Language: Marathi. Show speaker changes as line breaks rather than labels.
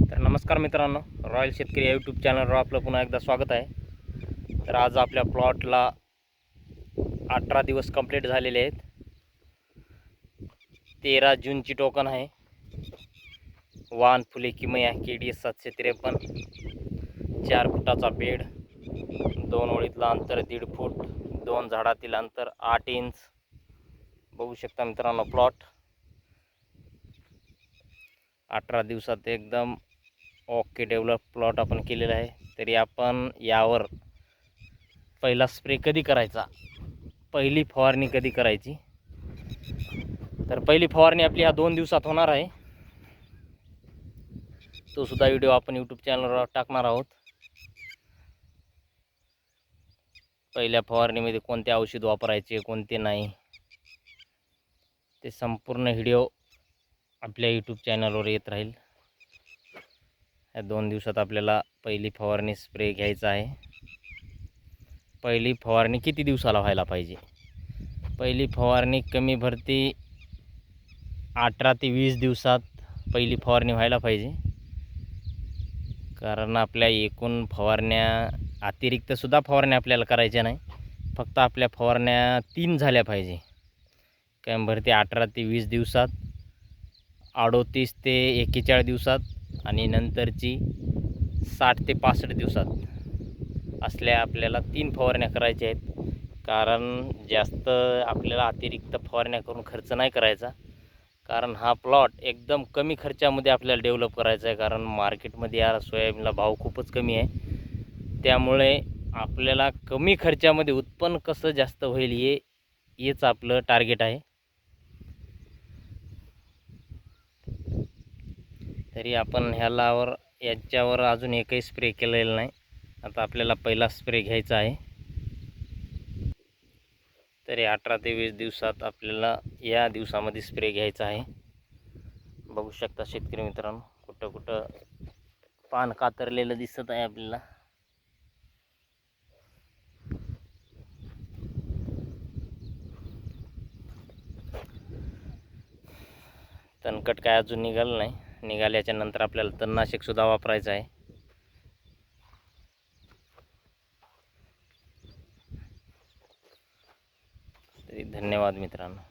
तर नमस्कार मित्रांनो रॉयल शेतकरी या यूट्यूब चॅनलवर आपलं पुन्हा एकदा स्वागत आहे. तर आज आपल्या प्लॉटला अठरा दिवस कंप्लीट झालेले आहेत. तेरा जूनची टोकन आहे. वान फुले किमया के डी एस सातशे त्रेपन्न चार फुटाचा बेड दोन ओळीतलं अंतर दीड फूट दोन झाडातील अंतर आठ इंच बघू शकता मित्रांनो प्लॉट अठरा दिवसात एकदम ओके डेव्हलप प्लॉट आपण केलेला आहे. तरी आपण यावर पहिला स्प्रे कधी करायचा? पहिली फवारणी कधी करायची? तर पहिली फवारणी आपली ह्या दोन दिवसात होणार आहे. तो सुद्धा व्हिडिओ आपण यूट्यूब चॅनलवर टाकणार आहोत. पहिल्या फवारणीमध्ये कोणते औषध वापरायचे कोणते नाही ते संपूर्ण व्हिडिओ आपल्या यूट्यूब चॅनलवर येत राहील. या दोन दिवसात आपल्याला पहिली फवारणी स्प्रे घ्यायचा आहे. पहिली फवारणी किती दिवसाला व्हायला पाहिजे? पहिली फवारणी कमी भरती अठरा ते वीस दिवसात पहिली फवारणी व्हायला पाहिजे. कारण आपल्या एकूण फवारण्या अतिरिक्तसुद्धा फवारण्या आपल्याला करायच्या नाही. फक्त आपल्या फवारण्या तीन झाल्या पाहिजे. कमी भरती अठरा ते वीस दिवसात अडोतीस ते एक्केचाळीस दिवसात आणि नंतरची साठ ते पासष्ट दिवसात असल्या आपल्याला तीन फवारण्या करायच्या आहेत. कारण जास्त आपल्याला अतिरिक्त फवारण्या करून खर्च नाही करायचा. कारण हा प्लॉट एकदम कमी खर्चामध्ये आपल्याला डेव्हलप करायचा आहे. कारण मार्केटमध्ये या सोयाबीनला भाव खूपच कमी आहे. त्यामुळे आपल्याला कमी खर्चामध्ये उत्पन्न कसं जास्त होईल हे हेच आपलं टार्गेट आहे. तरी आपण ह्यालावर याच्यावर अजून एकही स्प्रे केलेला नाही. आता आपल्याला पहिला स्प्रे घ्यायचा आहे. तरी अठरा ते वीस दिवसात आपल्याला या दिवसामध्ये स्प्रे घ्यायचा आहे. बघू शकता शेतकरी मित्रांनो कुठं कुठं पान कातरलेलं दिसत आहे आपल्याला. तणकट काय अजून निघालं नाही. निघाल्याच्या नंतर आपल्याला तणनाशकसुद्धा वापरायचं आहे. तरी धन्यवाद मित्रांनो.